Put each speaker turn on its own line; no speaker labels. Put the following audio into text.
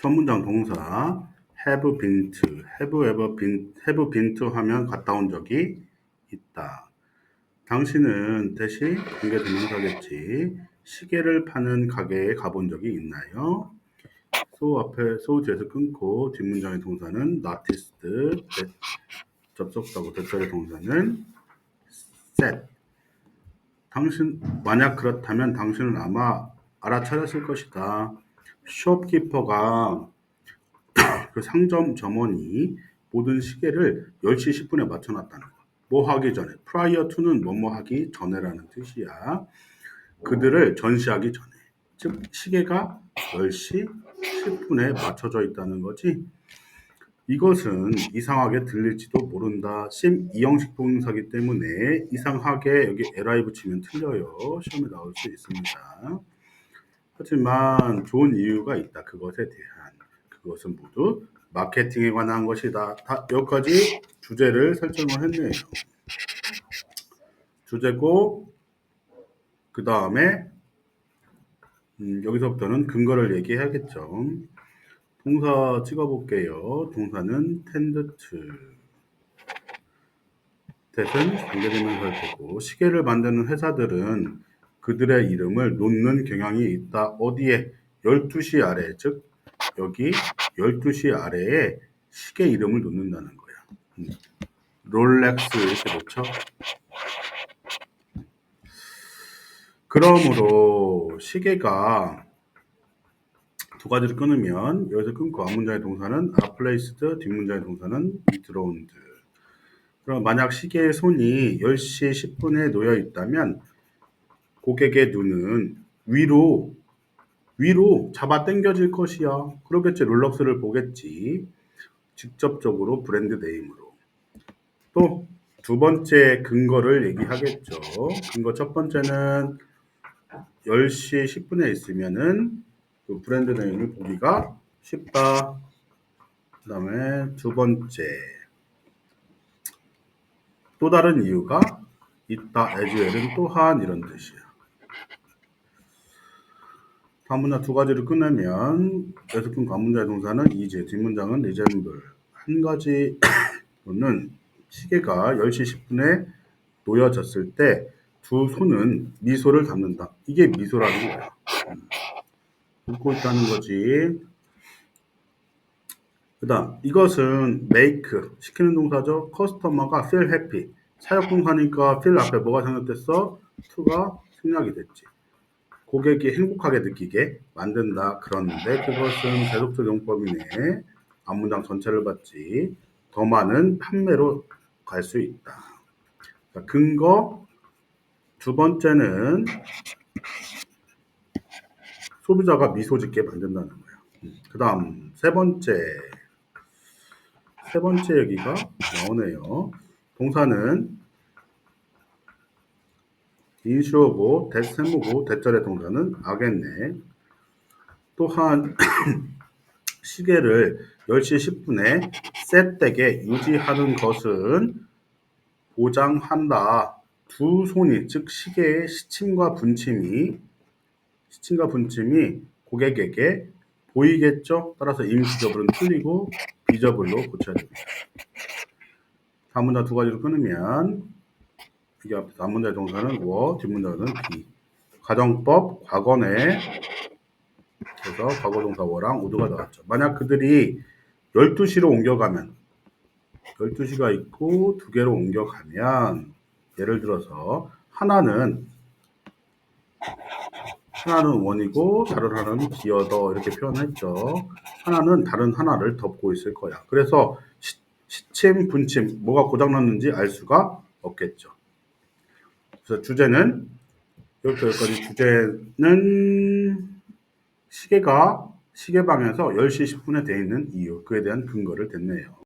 첫 문장 동사 have been to, have ever been, have been to 하면 갔다 온 적이 있다. 당신은 대시 관계 대명사겠지. 시계를 파는 가게에 가본 적이 있나요? so 앞에 so 뒤에서 끊고 뒷문장의 동사는 noticed, 접속사고 대절의 동사는 set. 당신 만약 그렇다면 당신은 아마 알아차렸을 것이다. 숍키퍼가 그 상점 점원이 모든 시계를 10시 10분에 맞춰놨다는 거. 뭐 하기 전에. prior to는 뭐뭐 하기 전에라는 뜻이야. 그들을 전시하기 전에. 즉 시계가 10시 10분에 맞춰져 있다는 거지. 이것은 이상하게 들릴지도 모른다. 심 이형식 동사기 때문에 이상하게 여기 li 붙이면 틀려요. 시험에 나올 수 있습니다. 하지만 좋은 이유가 있다. 그것에 대한. 그것은 모두 마케팅에 관한 것이다. 다 여기까지 주제를 설정을 했네요. 주제고 그 다음에 음, 여기서부터는 근거를 얘기해야겠죠. 동사 찍어볼게요. 동사는 tend to. that은 관계대명사일 테고 시계를 만드는 회사들은 그들의 이름을 놓는 경향이 있다. 어디에? 12시 아래, 즉 여기 12시 아래에 시계 이름을 놓는다는 거야. 음. 롤렉스 이렇게 놓죠. 그러므로 시계가 두 가지를 끊으면 여기서 끊고 앞문장의 동사는 are placed, 뒷문장의 동사는 be throwned. 그럼 만약 시계의 손이 10시 10분에 놓여 있다면 고객의 눈은 위로 위로 잡아 당겨질 것이야. 그러겠지. 롤렉스를 보겠지. 직접적으로 브랜드 네임으로. 또 두 번째 근거를 얘기하겠죠. 근거 첫 번째는 10시 10분에 있으면은 그 브랜드 네임을 보기가 쉽다. 그 다음에 두 번째. 또 다른 이유가 있다. well은 또한 이런 뜻이야. 다문자 두 가지를 끝내면 분 관문자의 동사는 이제 뒷문장은 resemble 한 가지로는 시계가 10시 10분에 놓여졌을 때 두 손은 미소를 담는다. 이게 미소라는 거야. 음. 웃고 있다는 거지. 그 다음 이것은 make 시키는 동사죠. 커스터머가 feel happy 사역 동사니까 feel 앞에 뭐가 생략됐어? to가 생략이 됐지. 고객이 행복하게 느끼게 만든다. 그런데 그것은 대속적 용법이네. 앞문장 전체를 봤지. 더 많은 판매로 갈 수 있다. 자, 근거 두 번째는 소비자가 미소 짓게 만든다는 거야. 그 다음 세 번째 세 번째 얘기가 나오네요. 동사는 인슈어고 대세무고 대절의 동사는 아겠네. 또한 시계를 10시 10분에 셋되게 유지하는 것은 보장한다. 두 손이 즉 시계의 시침과 분침이 시침과 분침이 고객에게 보이겠죠? 따라서 임시저블은 틀리고 비저블로 고쳐야 됩니다. 다음 문장 두 가지로 끊으면 이게 앞 문장의 동사는 워, 뒷문장은 비. 가정법 과거네 그래서 과거 동사 워랑 우드가 나왔죠. 만약 그들이 12시로 옮겨가면 12시가 있고 두 개로 옮겨가면 예를 들어서 하나는 하나는 원이고 다른 하나는 기어더 이렇게 표현했죠. 하나는 다른 하나를 덮고 있을 거야. 그래서 시, 침 분침 뭐가 고장났는지 알 수가 없겠죠. 그래서 주제는 여기부터 여기까지 주제는 시계가 시계방에서 10시 10분에 되어 있는 이유 그에 대한 근거를 댔네요.